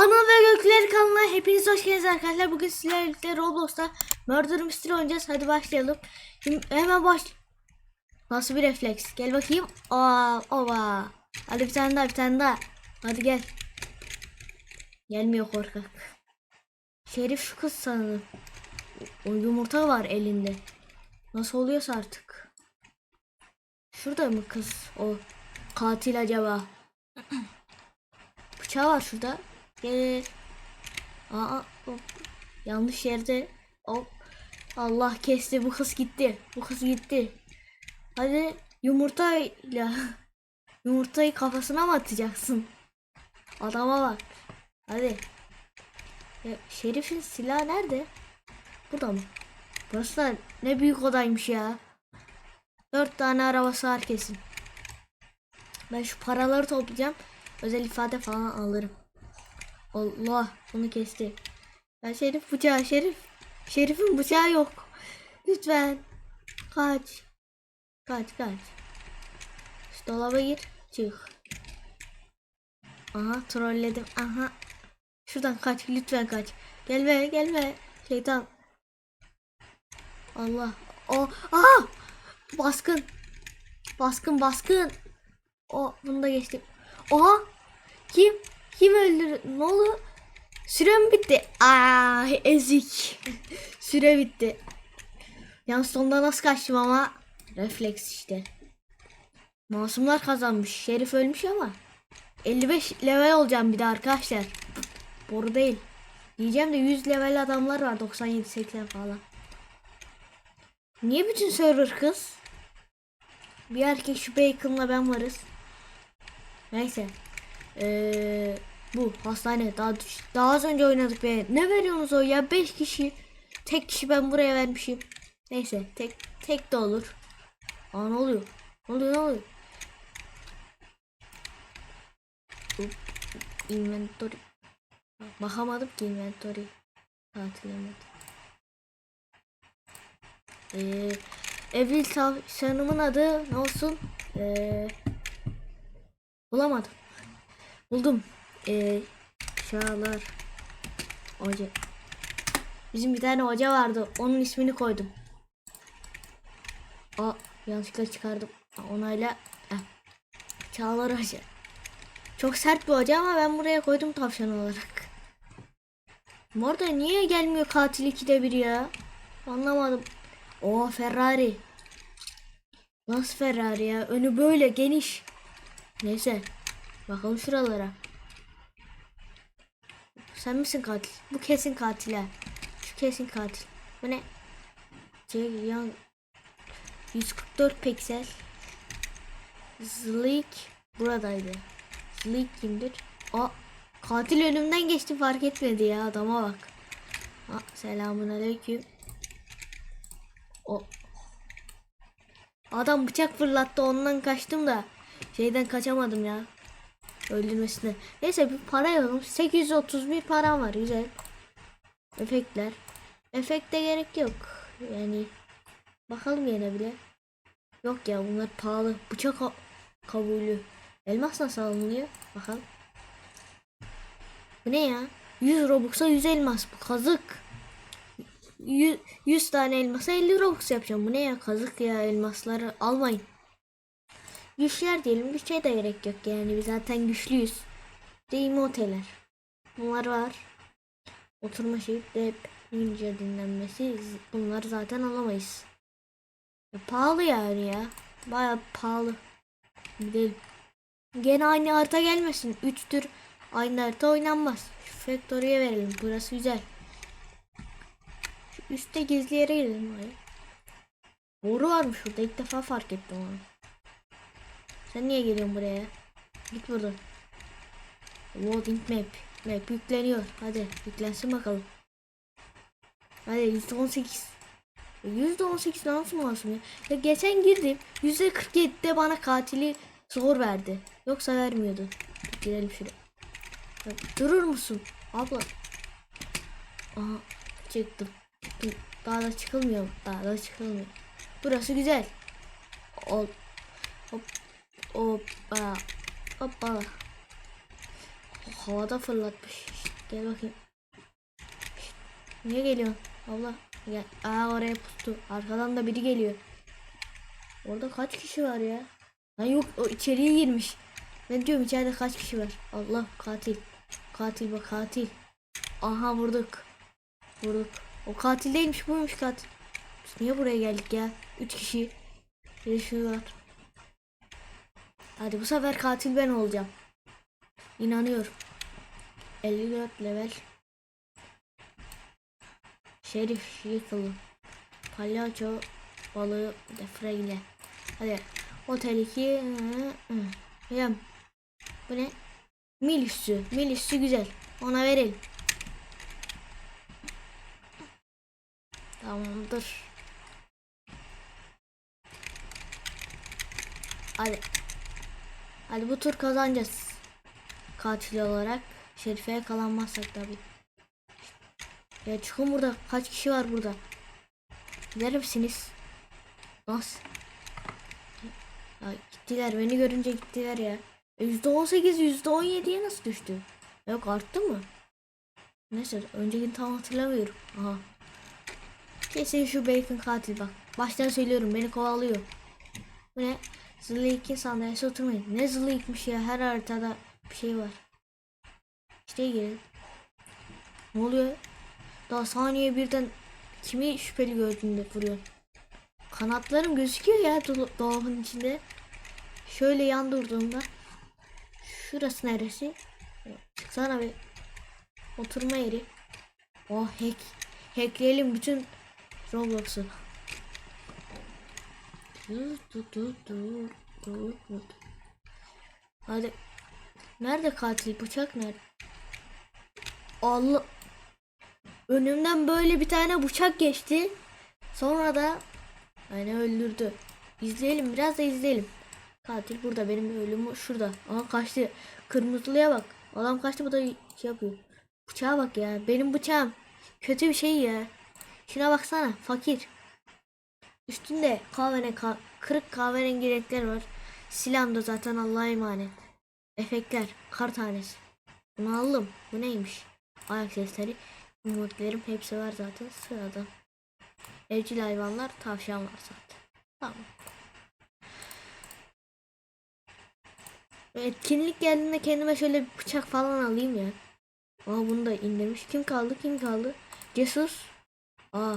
Ana ve Gökler kanalına hepiniz hoş geldiniz arkadaşlar. Bugün sizlerle birlikte Roblox'ta Murder Mystery oynayacağız. Hadi başlayalım. Şimdi hemen baş... Nasıl bir refleks? Gel bakayım. Aa, ova. Hadi bir tane daha bir tane daha. Hadi gel. Gelmiyor korkak. Şerif kız sanırım. O yumurta var elinde. Nasıl oluyorsa artık. Şurada mı kız o katil acaba? Bıçağı var şurada. Gel. Aa, hop. Yanlış yerde. Hop. Allah kesti bu kız gitti. Bu kız gitti. Hadi yumurtayla yumurtayı kafasına mı atacaksın? Adama bak. Hadi. Ya, Şerif'in silahı nerede? Burada mı? Burası da ne büyük odaymış ya. Dört tane arabası var kesin. Ben şu paraları toplayacağım. Özel ifade falan alırım. Allah bunu kesti. Ya Şerif bıçağı Şerif. Şerif'in bıçağı yok. Lütfen. Kaç. Kaç kaç. Şu dolaba gir. Çık. Aha trolledim. Aha. Şuradan kaç lütfen kaç. Gelme gelme. Şeytan. Allah. O. Aha. Baskın. Baskın baskın. O bunu da geçtim. Oha. Kim? Kim öldürdü? Ne oldu? Sürem bitti. Aa ezik. Süre bitti. Yan sonunda nasıl kaçtım ama refleks işte. Masumlar kazanmış. Şerif ölmüş ama 55 level olacağım bir de arkadaşlar. Boru değil. Diyeceğim de 100 level adamlar var 97 80 falan. Niye bütün server kız? Bir erkek şu Bacon'la ben varız. Neyse. Ee, bu hastane daha daha az önce oynadık be. Ne veriyorsunuz o ya 5 kişi. Tek kişi ben buraya vermişim. Neyse tek tek de olur. Aa ne oluyor? Ne oluyor ne oluyor? Hop, Inventory. Bakamadım ki inventory. Hatırlamadım. Ee, evli tavşanımın adı ne olsun? Ee, bulamadım. Buldum. Çağlar. Hoca. Bizim bir tane hoca vardı. Onun ismini koydum. Aa, yanlışlıkla çıkardım. Onayla. Heh. Çağlar Hoca. Çok sert bir hoca ama ben buraya koydum tavşan olarak. Arada niye gelmiyor katil ikide bir ya? Anlamadım. O Ferrari. Nasıl Ferrari ya? Önü böyle geniş. Neyse. Bakalım şuralara. Sen misin katil? Bu kesin katil ha. Şu kesin katil. Bu ne? Ceylan 144 piksel. Zlik buradaydı. Zlik kimdir? Aa katil önümden geçti fark etmedi ya adama bak. Ha, selamun aleyküm. O Adam bıçak fırlattı ondan kaçtım da şeyden kaçamadım ya. Öldürmesine. Neyse bir para yapalım. 831 param var güzel. Efektler. Efekte gerek yok. Yani bakalım yine bile. Yok ya bunlar pahalı. Bıçak ka- kabulü. Elmas nasıl alınıyor? Bakalım. Bu ne ya? 100 Robux'a 100 elmas. Bu kazık. 100, 100 tane elmasa 50 Robux yapacağım. Bu ne ya? Kazık ya elmasları almayın. Güçler diyelim bir şey de gerek yok yani biz zaten güçlüyüz. Değil mi oteller? Bunlar var. Oturma şeyi de ninja dinlenmesi bunları zaten alamayız. Ya, pahalı yani ya. Baya pahalı. Gidelim. Gene aynı harita gelmesin. 3 tür aynı harita oynanmaz. Şu Factory'e verelim. Burası güzel. Şu üstte gizli yere gidelim. Boru varmış burada. İlk defa fark ettim onu. Sen niye geliyorsun buraya? Git buradan. Loading map. Map yükleniyor. Hadi yüklensin bakalım. Hadi %18. %18 nasıl masum ya? ya geçen girdim. %47'de bana katili zor verdi. Yoksa vermiyordu. Dur, Gidelim şuraya. Ya, durur musun? Abla. Aha çıktım. Daha da çıkılmıyor. Daha da çıkılmıyor. Burası güzel. Ol. Hop. Hoppa. Hoppa. Havada fırlatmış. Gel bakayım. Niye geliyorsun? Allah. Gel. Aa oraya pustu. Arkadan da biri geliyor. Orada kaç kişi var ya? Lan yok o içeriye girmiş. Ben diyorum içeride kaç kişi var? Allah katil. Katil bak katil. Aha vurduk. Vurduk. O katil değilmiş buymuş katil. Biz niye buraya geldik ya? Üç kişi. Bir şu var. Hadi bu sefer katil ben olacağım. İnanıyorum. 54 level. Şerif yıkılı. Palyaço balığı defreyle. Hadi. Otel 2. Yem. Bu ne? Mil üssü. Mil üssü güzel. Ona verelim. Tamamdır. Hadi. Hadi bu tur kazanacağız. Katil olarak. Şerife yakalanmazsak tabi. Ya çıkın burada. Kaç kişi var burada? Gider misiniz? Nasıl? Ya gittiler. Beni görünce gittiler ya. E, %18 %17'ye nasıl düştü? Yok arttı mı? Neyse öncekini tam hatırlamıyorum. Aha. Kesin şu bacon katil bak. Baştan söylüyorum beni kovalıyor. Bu ne? İki sandalyesi oturmayın. Ne ikmiş ya her haritada bir şey var. İşte gelin. Ne oluyor? Daha saniye birden kimi şüpheli gördüğünde vuruyor. Kanatlarım gözüküyor ya dolu- dolabın içinde. Şöyle yan durduğumda. Şurası neresi? Çıksana bir. Oturma yeri. Oh hack. Hackleyelim bütün Roblox'u. Hadi. Nerede katil? Bıçak nerede? Allah. Önümden böyle bir tane bıçak geçti. Sonra da beni öldürdü. İzleyelim biraz da izleyelim. Katil burada benim ölümü şurada. Aha kaçtı. Kırmızılıya bak. Adam kaçtı bu da şey yapıyor. Bıçağa bak ya. Benim bıçağım. Kötü bir şey ya. Şuna baksana. Fakir. Üstünde kahverengi ka- kırık kahverengi renkler var. Silahım da zaten Allah'a emanet. Efektler, kar tanesi. Bunu aldım. Bu neymiş? Ayak sesleri, umutlarım hepsi var zaten sırada. Evcil hayvanlar, tavşan var zaten. Tamam. Etkinlik geldiğinde kendime şöyle bir bıçak falan alayım ya. Aa bunu da indirmiş. Kim kaldı? Kim kaldı? Cesus. Aa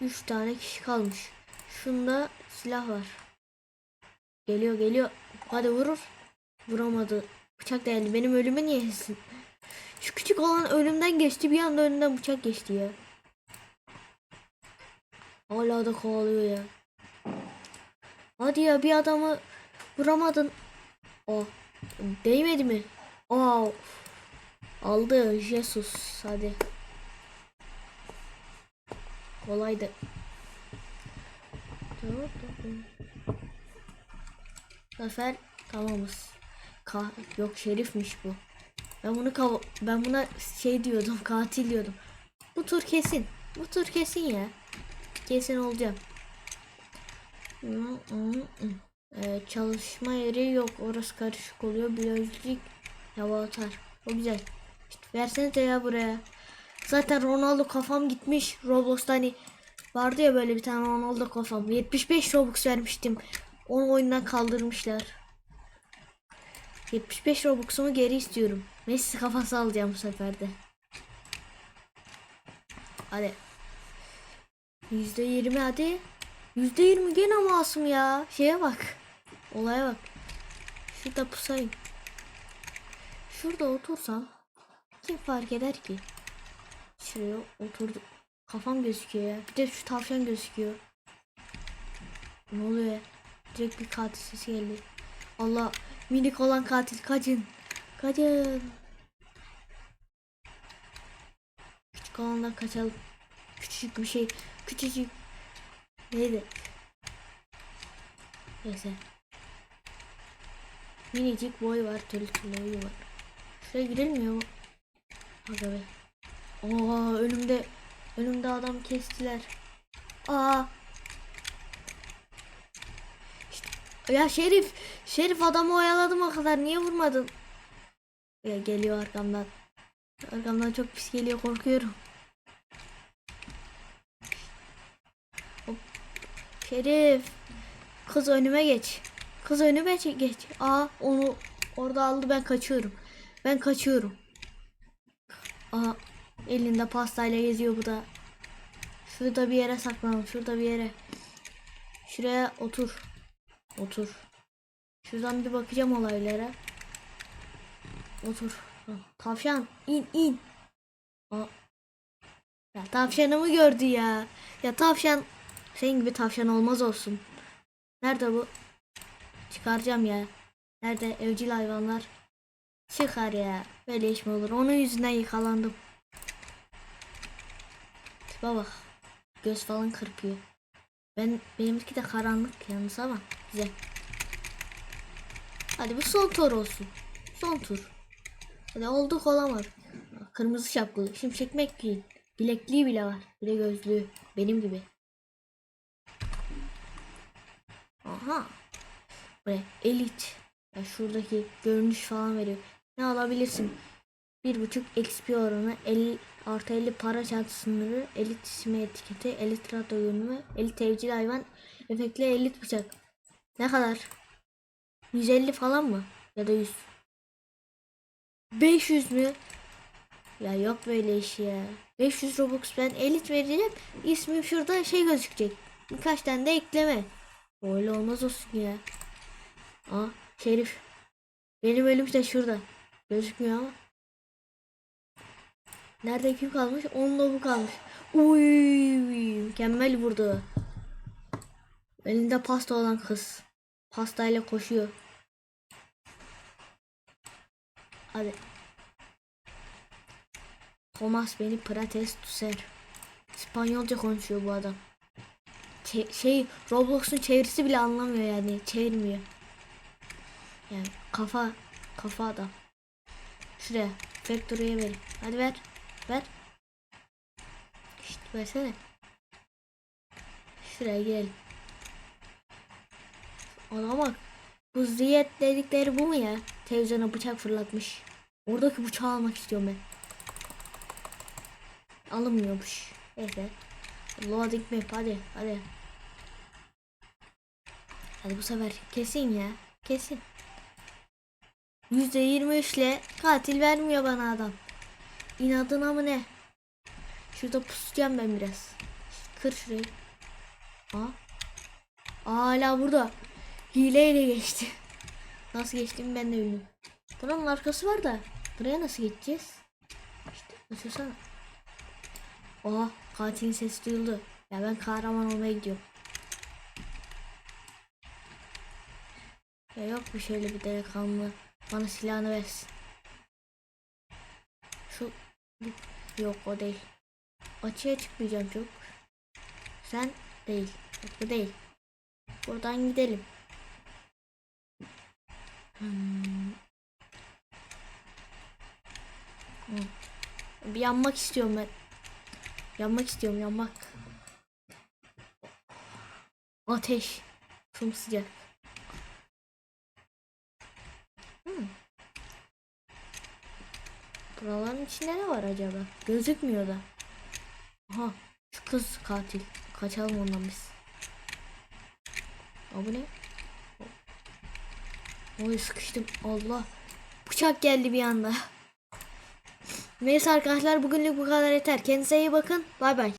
3 tane kişi kalmış. Şunda silah var. Geliyor geliyor. Hadi vurur. Vuramadı. Bıçak değerli. Benim ölüme niye yesin? Şu küçük olan ölümden geçti. Bir anda önünden bıçak geçti ya. Hala da kovalıyor ya. Hadi ya bir adamı vuramadın. O değmedi mi? Oo. Aldı Jesus. Hadi. Kolaydı. Sefer tamamız. Ka yok şerifmiş bu. Ben bunu ben buna şey diyordum katil diyordum. Bu tur kesin. Bu tur kesin ya. Kesin olacağım. Ee, çalışma yeri yok. Orası karışık oluyor. Biyolojik laboratuvar. O güzel. İşte versene ya buraya. Zaten Ronaldo kafam gitmiş. Roblox'ta hani vardı ya böyle bir tane Ronaldo kafam. 75 Robux vermiştim. Onu oyundan kaldırmışlar. 75 Robux'umu geri istiyorum. Messi kafası alacağım bu sefer de. Hadi. %20 hadi. %20 gene masum ya. Şeye bak. Olaya bak. Şurada pusayım. Şurada otursam kim fark eder ki? Şuraya oturdum. Kafam gözüküyor ya. Bir de şu tavşan gözüküyor. Ne oluyor ya? Direkt bir katil sesi geldi. Allah minik olan katil kaçın. Kaçın. Küçük olandan kaçalım. Küçücük bir şey. Küçücük. Neydi? Neyse. Minicik boy var. Türlü boyu var. Şuraya girilmiyor mu? Aga be. Aa önümde önümde adam kestiler. Aa. İşte, ya Şerif, Şerif adamı oyaladım o kadar. Niye vurmadın? Ya geliyor arkamdan. Arkamdan çok pis geliyor korkuyorum. Hop. Şerif. Kız önüme geç. Kız önüme geç. Aa onu orada aldı ben kaçıyorum. Ben kaçıyorum. Aa elinde pastayla geziyor bu da. Şurada bir yere saklanalım. Şurada bir yere. Şuraya otur. Otur. Şuradan bir bakacağım olaylara. Otur. Tavşan in in. Ya tavşanımı gördü ya. Ya tavşan senin gibi tavşan olmaz olsun. Nerede bu? Çıkaracağım ya. Nerede evcil hayvanlar? Çıkar ya. Böyle iş mi olur? Onun yüzünden yakalandım. Tipe bak. Göz falan kırpıyor. Ben benimki de karanlık yalnız ama güzel. Hadi bu son tur olsun. Son tur. Hadi olduk olamadık. Kırmızı şapkalı. Şimşek McQueen. Bilekliği bile var. Bir de gözlüğü. Benim gibi. Aha. Bu ne? Elit. Ya şuradaki görünüş falan veriyor. Ne alabilirsin? Bir buçuk XP oranı, 50 artı 50 para çantası sınırı, elit ismi etiketi, elit radyo görünümü, elit evcil hayvan, efektli elit bıçak. Ne kadar? 150 falan mı? Ya da 100. 500 mü? Ya yok böyle iş ya. 500 Robux ben elit vereceğim. İsmim şurada şey gözükecek. Birkaç tane de ekleme. Öyle olmaz olsun ya. Aa Şerif. Benim ölüm de şurada. Gözükmüyor ama. Nerede kim kalmış? Onunla bu kalmış. Uy, mükemmel vurdu. Elinde pasta olan kız. Pastayla koşuyor. Hadi. Thomas beni prates tuser. İspanyolca konuşuyor bu adam. Çe- şey Roblox'un çevirisi bile anlamıyor yani çevirmiyor. Yani kafa kafa adam. Şuraya Factory'e ver. Hadi ver. Ver. İşte versene. Şuraya gel. Ona bak. Bu ziyet dedikleri bu mu ya? Televizyona bıçak fırlatmış. Oradaki bıçağı almak istiyorum ben. Alınmıyormuş. Neyse. Loading map hadi hadi. Hadi bu sefer kesin ya. Kesin. %23 ile katil vermiyor bana adam. İnadına mı ne? Şurada pusacağım ben biraz. Kır şurayı. Aa. Aa, hala burada. Hileyle geçti. Nasıl geçtiğimi ben de bilmiyorum. Buranın arkası var da. Buraya nasıl geçeceğiz? İşte düşünsene. Oha katilin sesi duyuldu. Ya ben kahraman olmaya gidiyorum. Ya yok mu şöyle bir delikanlı bana silahını versin. Şu yok o değil. Açığa çıkmayacağım çok. Sen değil. Bu değil. Buradan gidelim. Hmm. Bir yanmak istiyorum ben. Yanmak istiyorum yanmak. Ateş. Çok sıcak. Hmm. Buraların içinde ne var acaba? Gözükmüyor da. Aha şu kız katil. Kaçalım ondan biz. Aa, bu ne? Oy sıkıştım. Allah. Bıçak geldi bir anda. Neyse arkadaşlar bugünlük bu kadar yeter. Kendinize iyi bakın. Bay bay.